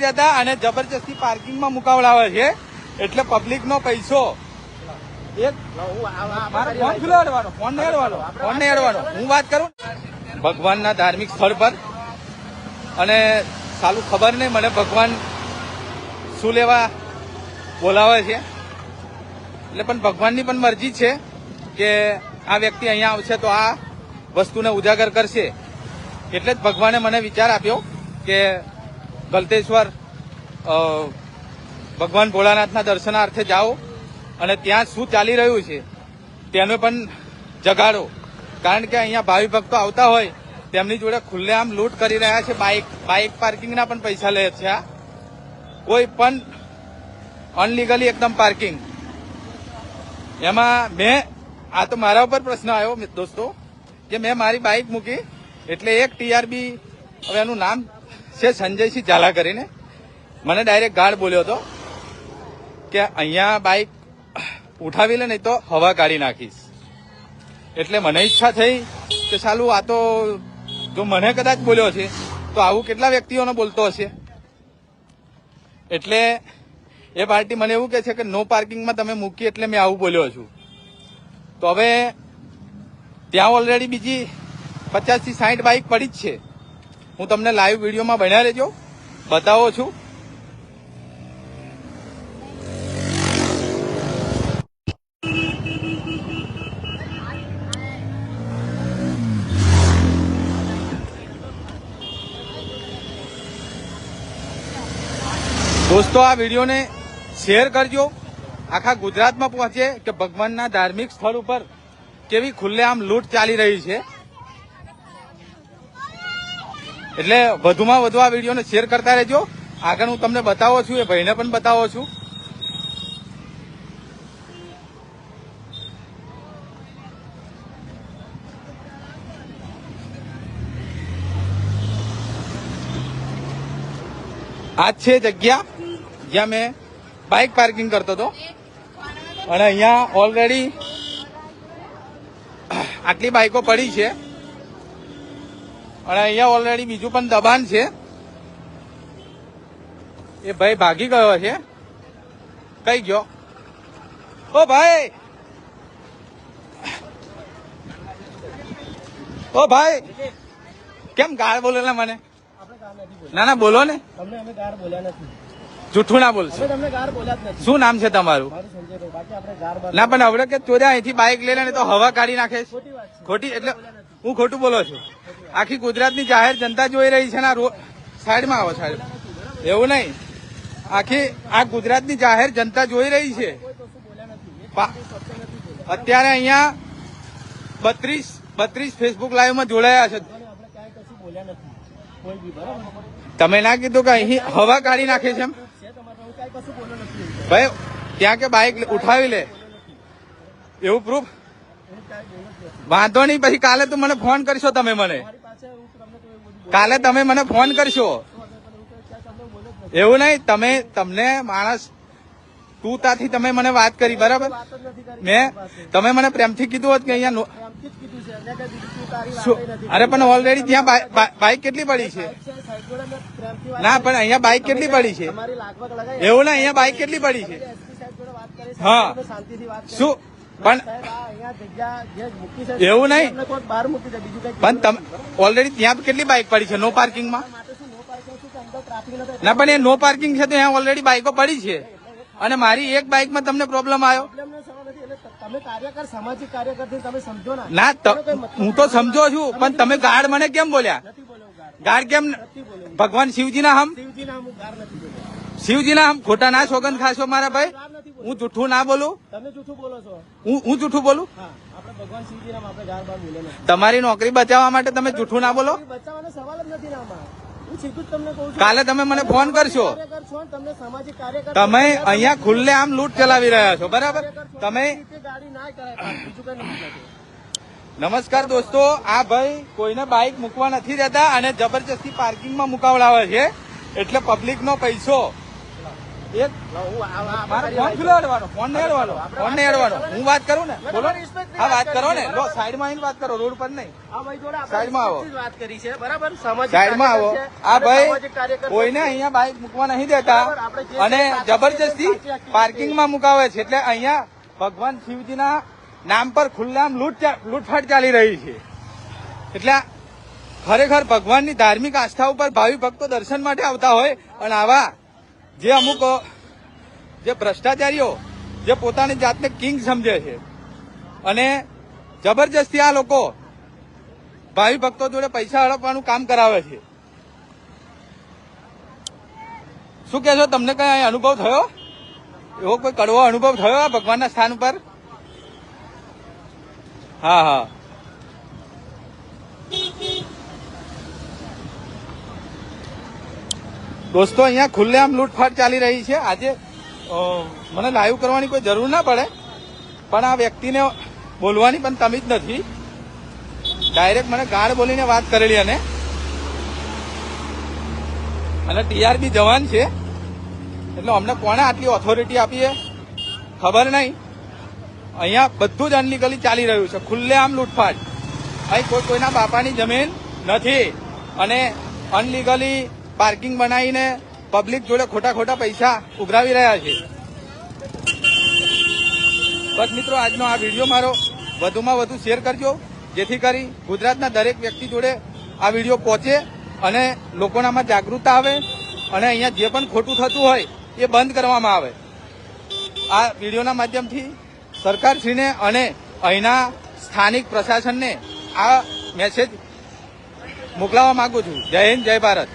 નથી દેતા અને જબરજસ્તી પાર્કિંગમાં મુકાવડાવે છે. એટલે પબ્લિકનો પૈસો. એક ફોન હું વાત કરું? ભગવાનના ધાર્મિક સ્થળ પર. અને સાલું ખબર નહીં મને ભગવાન શું લેવા બોલાવે છે. એટલે પણ ભગવાનની પણ મરજી છે કે આ વ્યક્તિ અહીંયા આવશે તો આ વસ્તુને ઉજાગર કરશે. એટલે જ ભગવાને મને વિચાર આપ્યો કે ગલતેશ્વર ભગવાન ભોળાનાથના દર્શનાર્થે જાઓ અને ત્યાં શું ચાલી રહ્યું છે તેનો પણ જગાડો. કારણ કે અહીંયા ભાવિ ભક્તો આવતા હોય, તેમની જોડે ખુલ્લેઆમ લૂંટ કરી રહ્યા છે. બાઇક બાઇક પાર્કિંગના પણ પૈસા લે છે કોઈ પણ અનલીગલી એકદમ પાર્કિંગ. એમાં મેં, આ તો મારા ઉપર પ્રશ્ન આવ્યો દોસ્તો, કે મેં મારી બાઇક મૂકી, એટલે એક ટીઆરબી હવે એનું નામ છે, સંજયસિંહ ઝાલા કરીને. મને ડાયરેક્ટ ગાર્ડ બોલ્યો હતો કે અહીંયા બાઇક ઉઠાવી લે નહીં તો હવા કાઢી નાખીશ. એટલે મને ઈચ્છા થઈ કે સાલું આ તો, જો મને કદાચ બોલ્યો છે તો આવું કેટલા વ્યક્તિઓને બોલતો હશે? એટલે એ પાર્ટી મને એવું કહે છે કે નો પાર્કિંગમાં તમે મૂકી એટલે મેં આવું બોલ્યો છું. તો હવે ત્યાં ઓલરેડી બીજી પચાસથી સાઠ બાઇક પડી જ છે. હું તમને લાઈવ વિડીયોમાં બન્યા રહેજો. બતાવો છું. દોસ્તો, આ વિડીયોને શેર કરજો. આખા ગુજરાતમાં પહોંચે કે ભગવાનના ધાર્મિક સ્થળ ઉપર કેવી ખુલ્લેઆમ લૂંટ ચાલી રહી છે. એટલે વધુમાં વધુ આ વિડીયોને શેર કરતા રહેજો. આગળ હું તમને બતાવો છું, એ ભાઈને પણ બતાવો છું. આ છે જગ્યા જ્યાં મેં બાઇક પાર્કિંગ કરતો હતો. અને અહીંયા ઓલરેડી આટલી બાઇકો પડી છે. અને અહીંયા ઓલરેડી બીજું પણ દબાણ છે. એ ભાઈ ભાગી ગયો છે. કઈ ગયો? ઓ ભાઈ! ઓ ભાઈ! કેમ ગાળ બોલેલા મને? ના ના બોલો ને. તમને અમે ગાર બોલ્યા નથી. જૂઠું ના બોલશો. શું નામ છે તમારું? ના પણ હવે કે ચોર્યા અહીંથી બાઇક લઈ લે તો હવા કાઢી નાખે ખોટી એટલે હું ખોટું બોલો છું? આખી ગુજરાતની જાહેર જનતા જોઈ રહી છે ને રોડ સાઈડમાં આવો સાહેબ એવું નહીં. આખી આ ગુજરાતની જાહેર જનતા જોઈ રહી છે. અત્યારે અહીંયા બત્રીસ બત્રીસ ફેસબુક લાઈવમાં જોડાયા છે. તમે ના કીધું કે અહીં હવા કાઢી નાખે છે એમ? ભાઈ, ત્યાં કે બાઇક ઉઠાવી લે. એવું પ્રૂફ વાંધો નહીં, પછી કાલે તો મને ફોન કરશો તમે મને મારી પાસે હું તમને કોઈ બધું કાલે તમે મને ફોન કરશો. એવું નહીં તમે તમને માણસ તું તાથી તમે મને વાત કરી બરાબર? મેં તમે મને પ્રેમથી કીધું હોત કે અહીંયા અરે પણ ઓલરેડી ત્યાં બાઇ- બાઇ- બાઇક કેટલી પડી છે? ના પણ અહીંયા બાઇક કેટલી પડી છે? એવું ના અહીંયા બાઇક કેટલી પડી છે? હા. શું? પણ એવું નહીં. પણ તમે ઓલરેડી ત્યાં કેટલી બાઇક પડી છે? નો પાર્કિંગમાં નો, પણ એ નો પાર્કિંગ છે તો ત્યાં ઓલરેડી બાઇકો પડી છે. અને મારી એક બાઇકમાં તમને પ્રોબ્લેમ આવ્યો? નો હું તો સમજો છું, પણ તમે ગાર્ડ મને કેમ બોલ્યા? ગાર્ડ કેમ ભગવાન શિવજીના હમ? શિવજીના હમ? ખોટા ના સોગંદ ખાશો મારા ભાઈ. હું જૂઠું ના બોલું? તમે જૂઠું બોલો છો. હું હું જૂઠું બોલું? આપણે ભગવાન શિવજી નામ આપણે ગાર બાર બોલે તમારી નોકરી બચાવવા માટે તમે જૂઠું ના બોલો? બચાવવાનો સવાલ જ નથી આમાં કાલે તમે મને ફોન કરશો. તમે અહીંયા ખુલ્લે આમ લૂંટ ચલાવી રહ્યા છો બરાબર? તમે. નમસ્કાર દોસ્તો આ ભાઈ કોઈને બાઇક મૂકવા નથી દેતા અને જબરજસ્તી પાર્કિંગમાં મુકાવડાવે છે એટલે પબ્લિકનો પૈસો ફોન હું વાત કરું ને? બોલો. હા વાત કરો ને. લો સાઈડમાં આવીને વાત કરો રોડ પર નહીં. સાઈડમાં આવો. વાત કરી છે. બરાબર? સામાજિક સાઈડમાં આવો. આ ભાઈ. કોઈને અહીંયા બાઇક મૂકવા નહીં દેતા. અને જબરજસ્તી પાર્કિંગમાં પાર્કિંગમાં મુકાવે છે. એટલે અહીંયા ભગવાન શિવજીના નામ પર ખુલ્લામ લૂંટ લૂંટફાટ ચાલી રહી છે. એટલે ખરેખર ભગવાનની ધાર્મિક આસ્થા ઉપર ભાવિ ભક્તો દર્શન માટે આવતા હોય. અને આવા જે અમુક, જે ભ્રષ્ટાચારીઓ, જે પોતાની જાતને કિંગ સમજે છે. અને જબરજસ્તી આ લોકો ભાવિ ભક્તો જોડે પૈસા હડપવાનું કામ કરાવે છે. શું કહેશો? તમને કઈ અનુભવ થયો? એવો કોઈ કડવો અનુભવ થયો આ ભગવાનના સ્થાન ઉપર? હા હા. દોસ્તો, અહીંયા ખુલ્લેઆમ લૂંટફાટ ચાલી રહી છે. આજે મને લાઈવ કરવાની કોઈ જરૂર ના પડે, પણ આ વ્યક્તિને બોલવાની પણ તમીજ નથી. ડાયરેક્ટ મને ગાળ બોલીને વાત કરેલી અને અને ટીઆરબી જવાન છે. એટલે અમને કોણે આટલી ઓથોરિટી આપી છે ખબર નહીં. અહીંયા બધું જ અનલીગલી ચાલી રહ્યું છે. ખુલ્લેઆમ લૂંટફાટ. અહીં કોઈ કોઈના બાપાની જમીન નથી. અને અનલીગલી પાર્કિંગ બનાવીને પબ્લિક જોડે ખોટા ખોટા પૈસા ઉઘરાવી રહ્યા છે. બસ મિત્રો, આજનો આ વીડિયો મારો વધુમાં વધુ શેર કરજો, જેથી કરી ગુજરાતના દરેક વ્યક્તિ જોડે આ વીડિયો પહોંચે અને લોકોનામાં જાગૃતતા આવે અને અહીંયા જે પણ ખોટું થતું હોય એ બંધ કરવામાં આવે. આ વિડીયોના માધ્યમથી સરકારશ્રીને અને અહીંના સ્થાનિક પ્રશાસનને આ મેસેજ મોકલાવવા માંગુ છું. જય હિન્દ, જય ભારત.